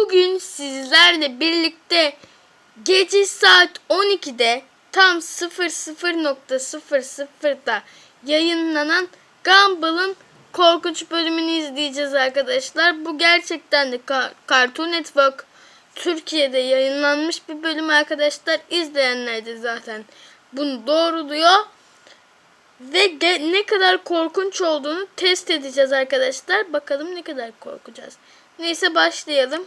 bugün sizlerle birlikte gece saat 12'de tam 00.00'da yayınlanan Gumball'ın korkunç bölümünü izleyeceğiz arkadaşlar. Bu gerçekten de Cartoon Network Türkiye'de yayınlanmış bir bölüm arkadaşlar. İzleyenler de zaten bunu doğruluyor. Ve ne kadar korkunç olduğunu test edeceğiz arkadaşlar. Bakalım ne kadar korkacağız. Neyse başlayalım.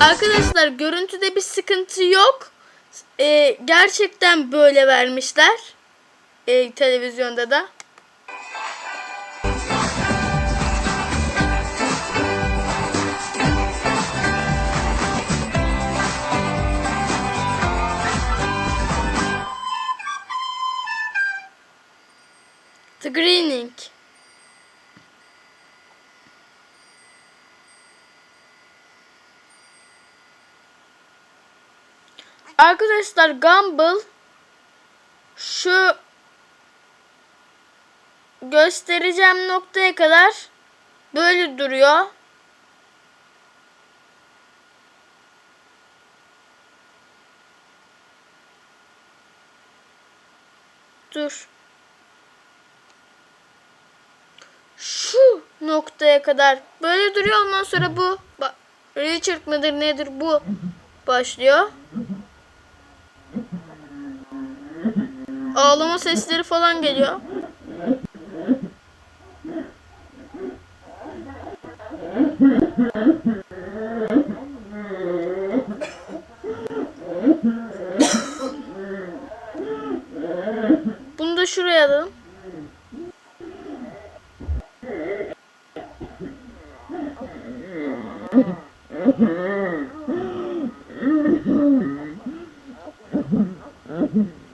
Arkadaşlar görüntüde bir sıkıntı yok. Ee, gerçekten böyle vermişler. Ee, televizyonda da. The Greening. Arkadaşlar Gumball şu göstereceğim noktaya kadar böyle duruyor. Dur. Şu noktaya kadar böyle duruyor. Ondan sonra bu Richard mıdır nedir bu başlıyor. Ağlama sesleri falan geliyor. Bunu da şuraya alalım.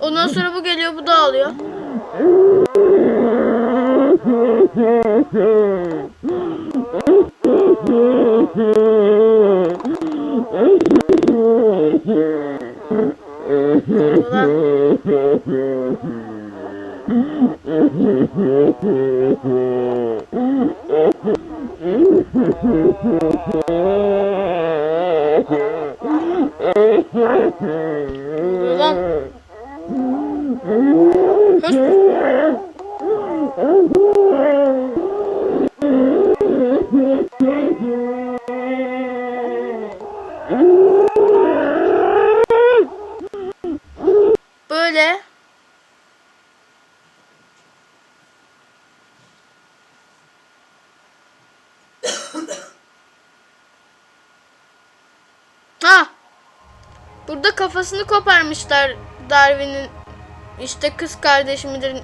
Ondan sonra bu da ağlıyor. Ağlıyorlar. Böyle. Ha. Burada kafasını koparmışlar Darwin'in işte kız kardeşi midir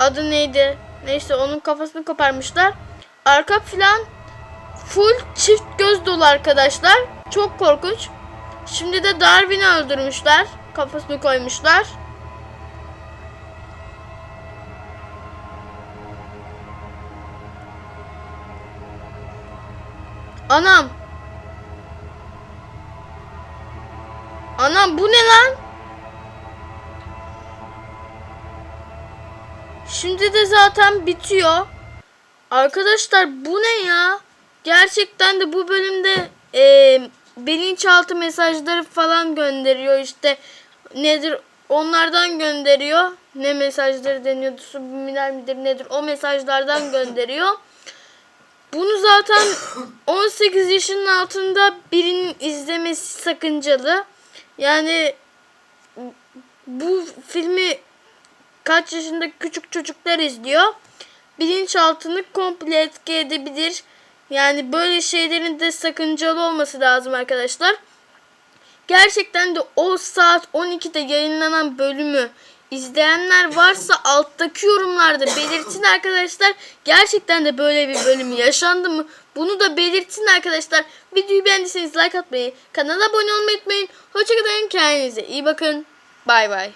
adı neydi neyse onun kafasını koparmışlar. Arka plan full çift göz dolu arkadaşlar. Çok korkunç. Şimdi de Darwin'i öldürmüşler. Kafasını koymuşlar. Anam. Anam bu ne lan? Şimdi de zaten bitiyor. Arkadaşlar bu ne ya? Gerçekten de bu bölümde e, bilinçaltı mesajları falan gönderiyor işte nedir onlardan gönderiyor. Ne mesajları deniyordu subliminal midir nedir o mesajlardan gönderiyor. Bunu zaten 18 yaşının altında birinin izlemesi sakıncalı. Yani bu filmi kaç yaşındaki küçük çocuklar izliyor. Bilinçaltını komple etki edebilir. Yani böyle şeylerin de sakıncalı olması lazım arkadaşlar. Gerçekten de o saat 12'de yayınlanan bölümü izleyenler varsa alttaki yorumlarda belirtin arkadaşlar. Gerçekten de böyle bir bölüm yaşandı mı? Bunu da belirtin arkadaşlar. Videoyu beğendiyseniz like atmayı, kanala abone olmayı unutmayın. Hoşçakalın kendinize iyi bakın. Bay bay.